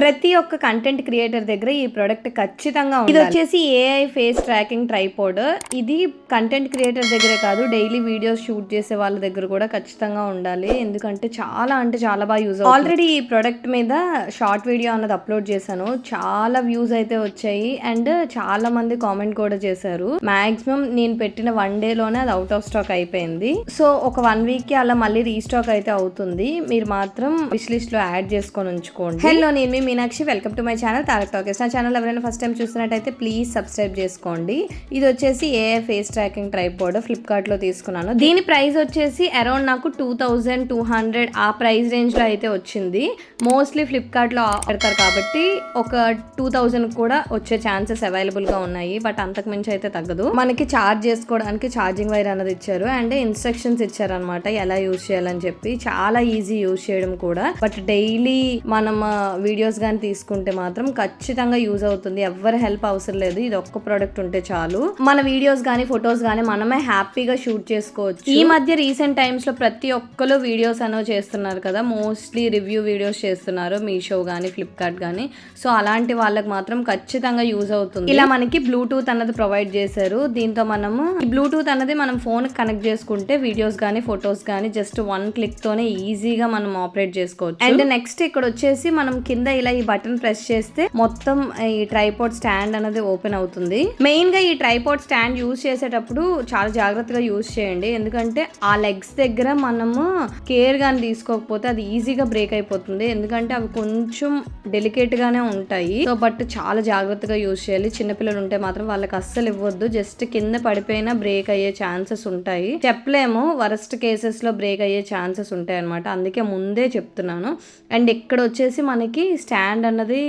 ప్రతి ఒక్క content creator దగ్గర ఈ ప్రోడక్ట్ ఖచ్చితంగా ఇది వచ్చేసి ఏఐ ఫేస్ ట్రాకింగ్ ట్రైపోడ్ ఇది కంటెంట్ క్రియేటర్ దగ్గరే కాదు డైలీ వీడియోస్ షూట్ చేసే వాళ్ళ దగ్గర కూడా ఖచ్చితంగా ఉండాలి. ఎందుకంటే చాలా అంటే చాలా బాగా యూజ్ ఆల్రెడీ ఈ ప్రోడక్ట్ మీద షార్ట్ వీడియో అన్నది అప్లోడ్ చేశాను. చాలా వ్యూస్ అయితే వచ్చాయి. అండ్ చాలా మంది కామెంట్ కూడా చేశారు. మాక్సిమం నేను పెట్టిన వన్ డే లోనే అది అవుట్ ఆఫ్ స్టాక్ అయిపోయింది. సో ఒక వన్ వీక్కి అలా మళ్ళీ రీస్టాక్ అయితే అవుతుంది. మీరు మాత్రం విష్ లిస్ట్లో యాడ్ చేసుకొని ఉంచుకోండి. హలో నేను మీ Meenakshi welcome to my channel Tarak talkies నా ఛానల్ ఎవరైనా ఫస్ట్ టైం చూస్తున్నట్టయితే ప్లీజ్ సబ్స్క్రైబ్ చేసుకోండి. ఇది వచ్చేసి ఏ ఫేస్ ట్రాకింగ్ ట్రైపోర్డ్ ఫ్లిప్కార్ట్లో తీసుకున్నాను. దీని ప్రైస్ వచ్చేసి అరౌండ్ నాకు టూ థౌజండ్ టూ హండ్రెడ్ ఆ ప్రైస్ రేంజ్లో అయితే వచ్చింది. మోస్ట్లీ ఫ్లిప్కార్ట్లో పెడతారు కాబట్టి ఒక టూ థౌజండ్ కూడా వచ్చే ఛాన్సెస్ అవైలబుల్గా ఉన్నాయి. బట్ అంతకు మించి అయితే తగ్గదు. మనకి చార్జ్ చేసుకోవడానికి ఛార్జింగ్ వైర్ అన్నది ఇచ్చారు. అండ్ ఇన్స్ట్రక్షన్స్ ఇచ్చారనమాట ఎలా యూజ్ చేయాలని చెప్పి. చాలా ఈజీ యూజ్ చేయడం కూడా. బట్ డైలీ మనం uh, వీడియోస్ కానీ తీసుకుంటే మాత్రం ఖచ్చితంగా యూజ్ అవుతుంది. ఎవరి హెల్ప్ అవసరం లేదు. ఇది ఒక్క ప్రోడక్ట్ ఉంటే చాలు. మన వీడియోస్ కానీ ఫొటోస్ కానీ మనమే హ్యాపీగా షూట్ చేసుకోవచ్చు. ఈ మధ్య రీసెంట్ టైమ్స్లో ప్రతి ఒక్కరు వీడియోస్ అనేవి చేస్తున్నారు కదా. మోస్ట్లీ రివ్యూ వీడియోస్ చేస్తున్నారు. మీషో కానీ ఫ్లిప్కార్ట్ కానీ సో అలాంటి వాళ్ళకి మాత్రం ఖచ్చితంగా యూజ్ అవుతుంది. ఇలా మనకి బ్లూటూత్ అన్నది ప్రొవైడ్ చేశారు. దీంతో మనము బ్లూటూత్ అన్నది మనం ఫోన్ కనెక్ట్ చేసుకుంటే వీడియోస్ కానీ ఫొటోస్ కానీ జస్ట్ వన్ క్లిక్ తోనే ఈజీగా మనం ఆపరేట్ చేసుకోవచ్చు. అండ్ నెక్స్ట్ ఇక్కడ వచ్చేసి మనం కింద ఇలా ఈ బటన్ ప్రెస్ చేస్తే మొత్తం ఈ ట్రైపోర్ట్ స్టాండ్ అనేది ఓపెన్ అవుతుంది. మెయిన్గా ఈ ట్రైపోర్ట్ స్టాండ్ యూజ్ చేసేటప్పుడు చాలా జాగ్రత్తగా యూజ్ చేయండి. ఎందుకంటే ఆ లెగ్స్ దగ్గర మనము కేర్ గాని తీసుకోకపోతే అది ఈజీగా బ్రేక్ అయిపోతుంది. ఎందుకంటే అవి కొంచెం డెలికేట్ గానే ఉంటాయి. సో బట్ చాలా జాగ్రత్తగా యూజ్ చేయాలి. చిన్నపిల్లలు ఉంటే మాత్రం వాళ్ళకి అస్సలు ఇవ్వద్దు. జస్ట్ కింద పడిపోయినా బ్రేక్ అయ్యే ఛాన్సెస్ ఉంటాయి. చెప్పలేము వరస్ట్ కేసెస్లో బ్రేక్ అయ్యే ఛాన్సెస్ ఉంటాయి అనమాట అందుకే ముందే చెప్తున్నాను. అండ్ ఇక్కడ వచ్చేసి మనకి స్టాండ్ అన్నది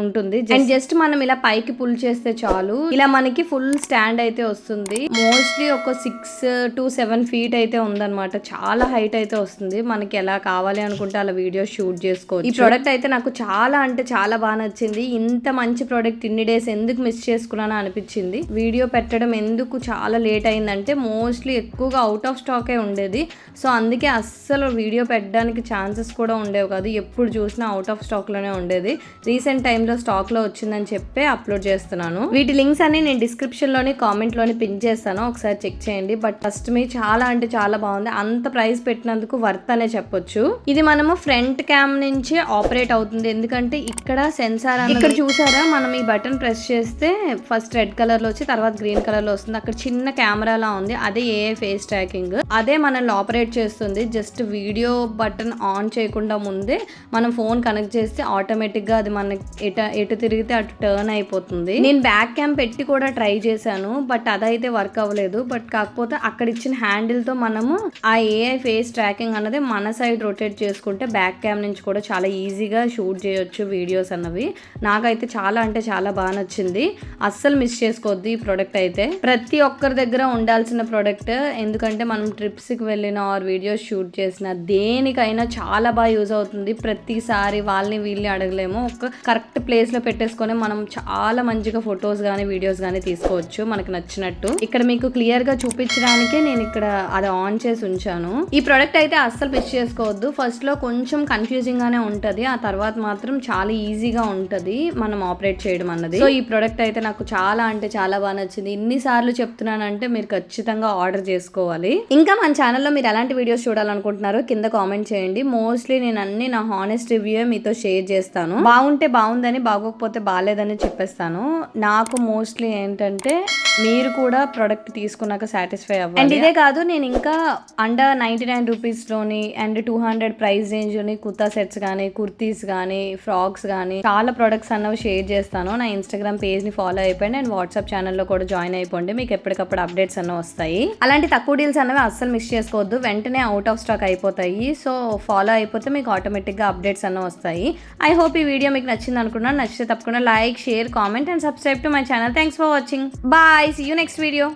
ఉంటుంది. అండ్ జస్ట్ మనం ఇలా పైకి పుల్ చేస్తే చాలు. ఇలా మనకి ఫుల్ స్టాండ్ అయితే వస్తుంది. మోస్ట్లీ ఒక సిక్స్ టు సెవెన్ ఫీట్ అయితే ఉందన్నమాట. చాలా హైట్ అయితే వస్తుంది. మనకి ఎలా కావాలి అనుకుంటే అలా వీడియో షూట్ చేసుకోవచ్చు. ఈ ప్రోడక్ట్ అయితే నాకు చాలా అంటే చాలా బాగా నచ్చింది. ఇంత మంచి ప్రోడక్ట్ ఇన్ని డేస్ ఎందుకు మిస్ చేసుకున్నానో అనిపించింది. వీడియో పెట్టడం ఎందుకు చాలా లేట్ అయిందంటే మోస్ట్లీ ఎక్కువగా అవుట్ ఆఫ్ స్టాకే ఉండేది. సో అందుకే అస్సలు వీడియో పెట్టడానికి ఛాన్సెస్ కూడా ఉండేవి కాదు. ఎప్పుడు చూసినా అవుట్ ఆఫ్ స్టాక్లోనే ఉండేది. రీసెంట్ టైంలో స్టాక్లో వచ్చిందని చెప్పి అప్లోడ్ చేస్తున్నాను. వీటి లింక్స్ అన్ని నేను డిస్క్రిప్షన్లోని కామెంట్లోని పిన్ చేస్తాను. ఒకసారి చెక్ చేయండి. బట్ ఫస్ట్ మీ చాలా అంటే చాలా బాగుంది. అంత ప్రైస్ పెట్టినందుకు వర్త్ అనే చెప్పొచ్చు. ఇది మనము ఫ్రంట్ క్యామ్ నుంచి ఆపరేట్ అవుతుంది. ఎందుకంటే ఇక్కడ సెన్సార్ ఇక్కడ చూసారా? మనం ఈ బటన్ ప్రెస్ చేస్తే ఫస్ట్ రెడ్ కలర్లో వచ్చి తర్వాత గ్రీన్ కలర్లో వస్తుంది. అక్కడ చిన్న కెమెరా లా ఉంది. అదే ఏ ఫేస్ ట్రాకింగ్. అదే మనల్ని ఆపరేట్ చేస్తుంది. జస్ట్ వీడియో బటన్ ఆన్ చేయకుండా ముందే మనం ఫోన్ కనెక్ట్ చేస్తే ఆటోమేటిక్ ఆటోమేటిక్గా అది మనకి ఎట ఎటు తిరిగితే అటు టర్న్ అయిపోతుంది. నేను బ్యాక్ క్యామ్ పెట్టి కూడా ట్రై చేశాను బట్ అదైతే వర్క్ అవ్వలేదు. బట్ కాకపోతే అక్కడ ఇచ్చిన హ్యాండిల్తో మనము ఆ ఏఐ ఫేస్ ట్రాకింగ్ అన్నది మన సైడ్ రొటేట్ చేసుకుంటే బ్యాక్ క్యామ్ నుంచి కూడా చాలా ఈజీగా షూట్ చేయొచ్చు వీడియోస్ అన్నవి. నాకైతే చాలా అంటే చాలా బాగా నచ్చింది. అస్సలు మిస్ చేసుకోవద్దు ఈ ప్రోడక్ట్ అయితే. ప్రతి ఒక్కరి దగ్గర ఉండాల్సిన ప్రోడక్ట్ ఎందుకంటే మనం ట్రిప్స్కి వెళ్ళిన ఆర్ వీడియోస్ షూట్ చేసిన దేనికైనా చాలా బాగా యూజ్ అవుతుంది. ప్రతిసారి వాళ్ళని వీళ్ళని అడగలేము. ఒక కరెక్ట్ ప్లేస్లో పెట్టేసుకొని మనం చాలా మంచిగా ఫొటోస్ కానీ వీడియోస్ కానీ తీసుకోవచ్చు. మనకు నచ్చినట్టు. ఇక్కడ మీకు క్లియర్గా చూపించడానికే నేను ఇక్కడ అది ఆన్ చేసి ఉంచాను. ఈ ప్రోడక్ట్ అయితే అస్సలు మిస్ చేసుకోవద్దు. ఫస్ట్లో కొంచెం కన్ఫ్యూజింగ్ గానే ఉంటది. ఆ తర్వాత మాత్రం చాలా ఈజీగా ఉంటుంది మనం ఆపరేట్ చేయడం అన్నది. సో ఈ ప్రోడక్ట్ అయితే నాకు చాలా అంటే చాలా బాగా నచ్చింది. ఇన్నిసార్లు చెప్తున్నానంటే మీరు ఖచ్చితంగా ఆర్డర్ చేసుకోవాలి. ఇంకా మన ఛానల్లో మీరు ఎలాంటి వీడియోస్ చూడాలనుకుంటున్నారో కింద కామెంట్ చేయండి. మోస్ట్లీ నేను అన్ని నా హానెస్ట్ రివ్యూ మీతో షేర్ చేస్తాను. బాగుంటే బాగుందని బాగోకపోతే బాగాలేదని చెప్పేస్తాను. నాకు మోస్ట్లీ ఏంటంటే మీరు కూడా ప్రోడక్ట్ తీసుకున్నాక సాటిస్ఫై అవ్వాలి. అండ్ ఇదే కాదు నేను ఇంకా అండర్ నైంటీ నైన్ రూపీస్లోని అండ్ టూ హండ్రెడ్ ప్రైస్ రేంజ్లోని కుర్తా సెట్స్ కానీ కుర్తీస్ కానీ ఫ్రాక్స్ కానీ చాలా ప్రొడక్ట్స్ అన్నవి షేర్ చేస్తాను. నా ఇన్స్టాగ్రామ్ పేజ్ని ఫాలో అయిపోయింది అండ్ వాట్సాప్ ఛానల్లో కూడా జాయిన్ అయిపోండి. మీకు ఎప్పటికప్పుడు అప్డేట్స్ అన్నవి వస్తాయి. అలాంటి తక్కువ డీల్స్ అన్నవి అస్సలు మిస్ చేసుకోవద్దు. వెంటనే అవుట్ ఆఫ్ స్టాక్ అయిపోతాయి. సో ఫాలో అయిపోతే మీకు ఆటోమేటిక్గా అప్డేట్స్ అన్నవి వస్తాయి. ఐ హోప్ ఈ వీడియో మీకు నచ్చింది అనుకున్నాను. నచ్చితే తప్పకుండా like share comment and subscribe to my channel thanks for watching bye see you next video